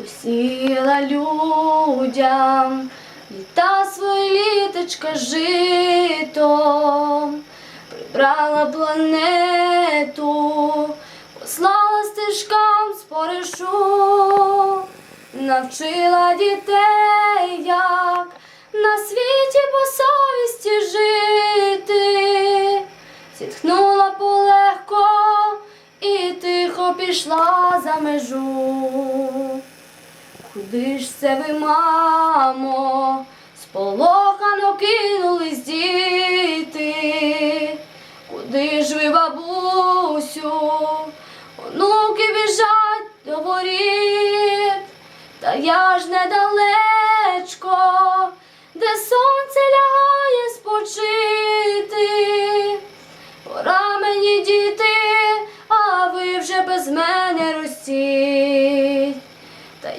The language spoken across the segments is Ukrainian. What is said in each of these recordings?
посіяла людям літа свої літочка житом, прибрала планету, послала стежкам споришу, навчила дітей, як на світі по совісті жити, зітхнула полегко і тихо пішла за межу. Куди ж це ви, мамо? Сполохано кинулись діти. Куди ж ви, бабусю? Онуки біжать до воріт. Та я ж недалечко,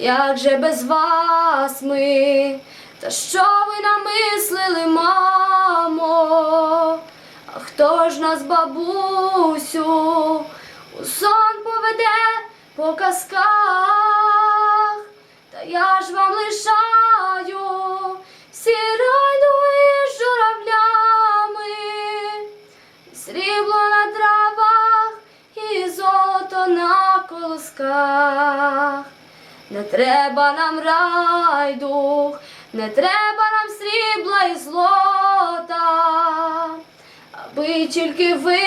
як же без вас ми? Та що ви намислили, мамо? А хто ж нас, бабусю, у сон поведе по казках? Та я ж вам лишаю всі з журавлями, срібло на травах і золото на колосках. Не треба нам райдух, не треба нам срібла і злота, аби тільки ви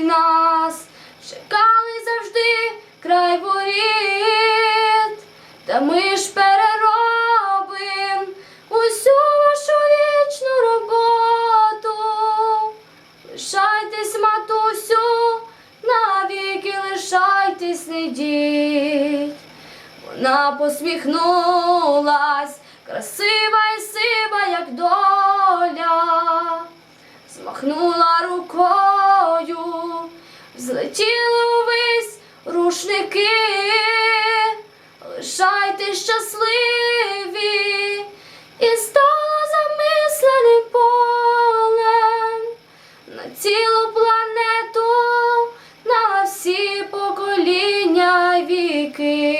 нас чекали завжди край воріт, та ми ж переробим усю вашу вічну роботу. Лишайтесь, матусю, навіки лишайтесь, не йдіть вона посміхнулась, красива і сива, як доля, змахнула рукою, взлетіли увесь рушники, лишайте щасливі. І стала замисленим полем. На цілу планету, на всі покоління віки.